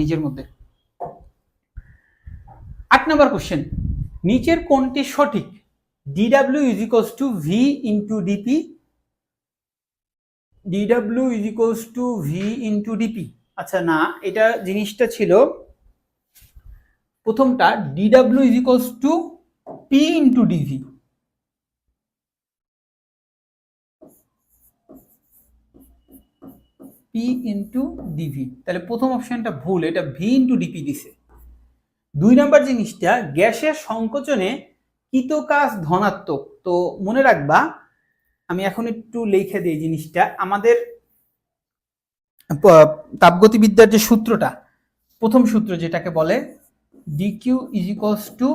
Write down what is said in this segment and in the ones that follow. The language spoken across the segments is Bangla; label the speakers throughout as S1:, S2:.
S1: নিজের মধ্যে। আট নম্বর কোশ্চেন নিচের কোনটি সঠিক? DW is equals to V into DP DW is equals to V into DP আচ্ছা না, এটা জিনিসটা ছিল প্রথমটা DW is equals to P into DV P into DV তাহলে প্রথম অপশনটা ভুল, এটা ভি ইন্টু ডিপি দিছে। দুই নাম্বার জিনিসটা, গ্যাসের সংকোচনে কৃতকাজ ধনাত্মক। তো মনে রাখবা, আমি এখন একটু লিখে দিই জিনিসটা। আমাদের তাপগতিবিদ্যার যে সূত্রটা, প্রথম সূত্র যেটাকে বলে DQ is equals to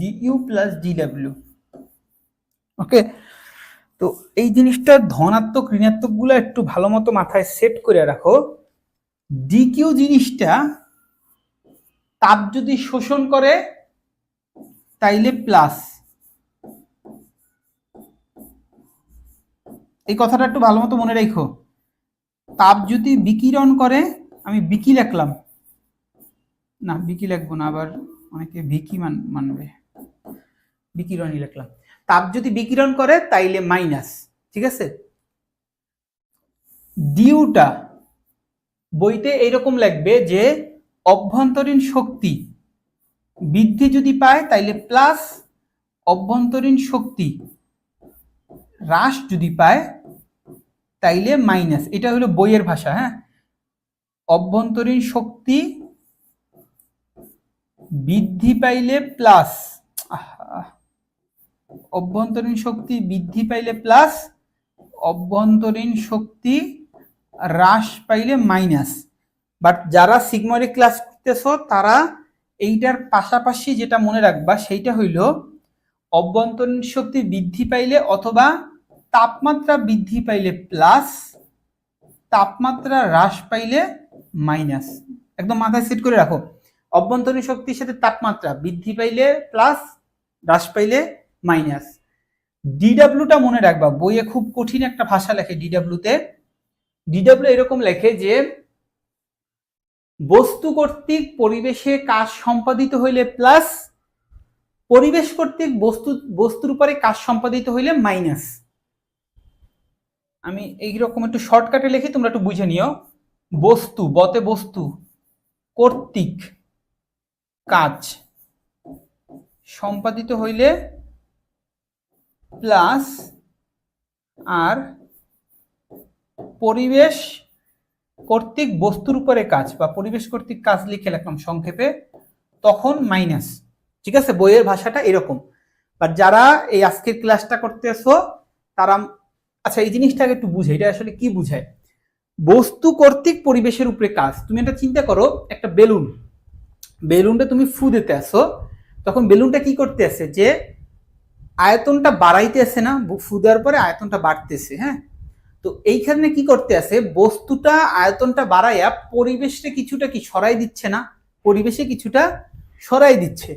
S1: DU plus DW okay তো এই জিনিসটা ধনাত্মক, ঋণাত্মকগুলো একটু ভালো মতো মাথায় সেট করে রাখো। ডিকিউ জিনিসটা, তাপ যদি শোষণ করে, তাইলে প্লাস এই কথাটা একটু ভালো মতো মনে রেখো। তাপ যদি বিকিরণ করে, আমি বিকি লিখলাম না, বিকি লিখব না, আবার অনেকে ভিকি মান, মানবে। বিকিরণই লিখলাম তাপ যদি বিকিরণ করে, তাইলে মাইনাস, ঠিক আছে? ডিউটা বইতে এইরকম লাগবে যে অভ্যন্তরীণ শক্তি বৃদ্ধি যদি পায়, তাইলে প্লাস অভ্যন্তরীণ শক্তি হ্রাস যদি পায়, তাইলে মাইনাস এটা হলো বইয়ের ভাষা হ্যাঁ? অভ্যন্তরীণ শক্তি বৃদ্ধি পাইলে প্লাস অভ্যন্তরীণ শক্তি বৃদ্ধি পাইলে প্লাস অভ্যন্তরীণ শক্তি হ্রাস পাইলে মাইনাস বাট যারা সিগমারি ক্লাস করতেছ, তারা এইটার পাশাপাশি যেটা মনে রাখবা, সেইটা হইল অভ্যন্তরীণ শক্তি বৃদ্ধি পাইলে অথবা তাপমাত্রা বৃদ্ধি পাইলে প্লাস তাপমাত্রা হ্রাস পাইলে মাইনাস একদম মাথায় সেট করে রাখো। অভ্যন্তরীণ শক্তির সাথে তাপমাত্রা বৃদ্ধি পাইলে প্লাস হ্রাস পাইলে মাইনাস। ডিডাব্লিউটা মনে রাখবা, বইয়ে খুব কঠিন একটা ভাষা লেখে ডিডাব্লিউতে ডিডাব্লিউ এরকম লেখে যে, বস্তু কর্তৃক পরিবেশে কাজ সম্পাদিত হইলে প্লাস পরিবেশ কর্তৃক বস্তু, বস্তুর উপরে কাজ সম্পাদিত হইলে মাইনাস আমি এইরকম একটু শর্টকাটে লিখি, তোমরা একটু বুঝে নিও। বস্তু, বতে বস্তু, কর্তৃক কাজ সম্পাদিত হইলে প্লাস আর পরিবেশ কর্তৃক বস্তুর উপরে কাজ বা পরিবেশ কর্তৃক কাজ লিখে রাখলাম সংক্ষেপে, তখন মাইনাস ঠিক আছে? বইয়ের ভাষাটা এরকম। বাট যারা এই আজকের ক্লাসটা করতেছো, তারা আচ্ছা এই জিনিসটাকে একটু বুঝে। এটা আসলে কি বুঝায়? বস্তু কর্তৃক পরিবেশের উপরে কাজ। তুমি এটা চিন্তা করো, একটা বেলুন। বেলুনটা তুমি ফু দিতে আসো, তখন বেলুনটা কি করতে আছে যে আয়তনটা বাড়াইতে আছে না ফু দেওয়ার পরে আয়তনটা বাড়তেছে হ্যাঁ? তো এইখানে কি করতে আছে, বস্তুটা আয়তনটা বাড়াইয়া পরিবেশে কিছুটা কি সরাই দিচ্ছে না, পরিবেশে কিছুটা সরাই দিচ্ছে।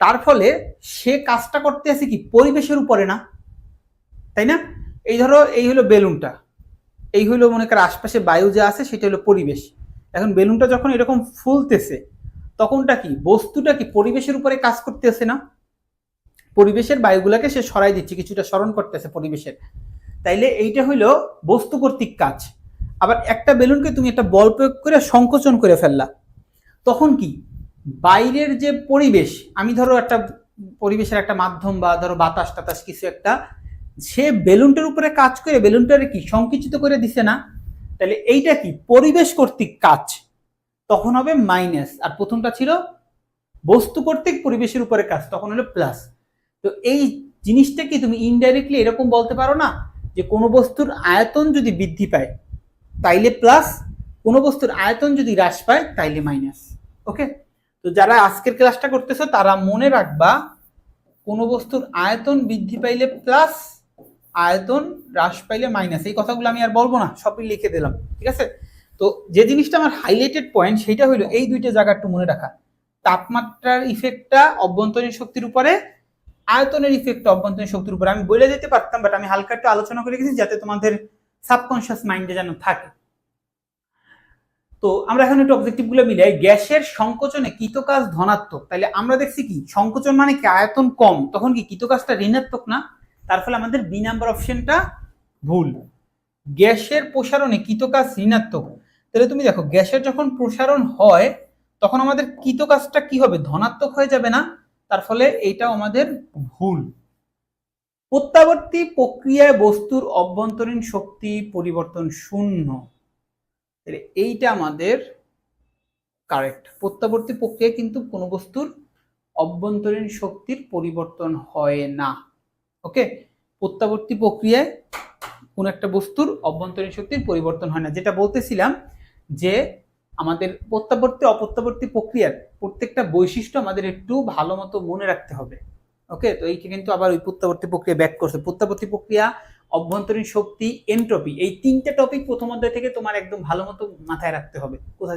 S1: তার ফলে সে কাজটা করতে আছে কি, পরিবেশের উপরে না, তাই না? এই ধরো, এই হলো বেলুনটা, এই হলো মনে করো আশপাশে বায়ু যা আছে সেটা হলো পরিবেশ। এখন বেলুনটা যখন এরকম ফুলতেছে, তখনটা কি, বস্তুটা কি পরিবেশের উপরে কাজ করতেছে না পরিবেশের বায়ুগুলাকে সে সরাই দিচ্ছে, কিছুটা স্মরণ করতেছে পরিবেশের। তাইলে এইটা হইল বস্তু কর্তৃক কাজ। আবার একটা বেলুনকে তুমি একটা বল প্রয়োগ করে সংকোচন করে ফেললা। তখন কি? বাইরের যে পরিবেশ, আমি ধরো একটা পরিবেশের একটা মাধ্যম বা ধরো বাতাস টাতাস কিছু একটা, সে বেলুনটার উপরে কাজ করে, বেলুনটারে কি? সংকুচিত করে দিছে না? তাহলে এইটা কি? পরিবেশ কর্তৃক কাজ। তখন হবে মাইনাস। আর প্রথমটা ছিল বস্তু কর্তৃক পরিবেশের উপরে কাজ, তখন হলো প্লাস। তো এই জিনিসটা কি তুমি ইনডাইরেক্টলি এরকম বলতে পারো না যে কোনো বস্তুর আয়তন যদি বৃদ্ধি পায়, তাইলে প্লাস কোনো বস্তুর আয়তন যদি হ্রাস পায়, তাইলে মাইনাস ওকে তো যারা আজকের ক্লাসটা করতেছো, তারা মনে রাখবা, কোনো বস্তুর আয়তন বৃদ্ধি পাইলে প্লাস আয়তন হ্রাস পাইলে মাইনাস এই কথাগুলো আমি আর বলব না, সবই লিখে দিলাম, ঠিক আছে? তো যে জিনিসটা আমার হাইলাইটেড পয়েন্ট সেটা হলো এই দুইটা জায়গা একটু মনে রাখা। তাপমাত্রার ইফেক্টটা অভ্যন্তরীণ শক্তির উপরে আয়তনের ইফেক্ট অভ্যন্তরীণ শক্তির উপরে আমি বলে দিতে পারতাম বাট আমি হালকা একটু আলোচনা করে গেছি যাতে তোমাদের সাবকনশিয়াস মাইন্ডে যেন থাকে। তো আমরা এখন একটু অবজেক্টিভগুলো মিলাই। গ্যাসের সংকোচনে কৃতকাজ ধনাত্মক। তাহলে আমরা দেখছি কি? সংকোচন মানে কি? আয়তন কম। তখন কি কৃতকাজটা ঋণাত্মক না? তার ফলে আমাদের বি নাম্বার অপশনটা ভুল। গ্যাসের প্রসারণে কৃতকাজ ঋণাত্মক। তাহলে তুমি দেখো, গ্যাসের যখন প্রসারণ হয়, তখন আমাদের কৃতকাজটা কি হবে? ধনাত্মক হয়ে যাবে না? তার ফলে এইটাও আমাদের ভুল। প্রত্যাবর্তী প্রক্রিয়ায় বস্তুর অভ্যন্তরীণ শক্তি পরিবর্তন শূন্য। এইটা আমাদের কারেক্ট প্রত্যাবর্তী প্রক্রিয়ায় কিন্তু কোনো বস্তুর অভ্যন্তরীণ শক্তির পরিবর্তন হয় না। ওকে? প্রত্যাবর্তী প্রক্রিয়ায় কোন একটা বস্তুর অভ্যন্তরীণ শক্তির পরিবর্তন হয় না। যেটা বলতেছিলাম যে আমাদের প্রত্যাবর্তী, অপ্রত্যাবর্তী প্রক্রিয়ার প্রত্যেকটা বৈশিষ্ট্য আমাদের একটু ভালো মতো মনে রাখতে হবে। ওকে তো এইটা কিন্তু আবার ওই প্রত্যাবর্তী প্রক্রিয়া ব্যাক করছে। প্রত্যাবর্তী প্রক্রিয়া, অভ্যন্তরীণ শক্তি এন্ট্রপি এই তিনটা টপিক প্রথম অধ্যায় থেকে তোমার একদম ভালো মতো মাথায় রাখতে হবে। কোথা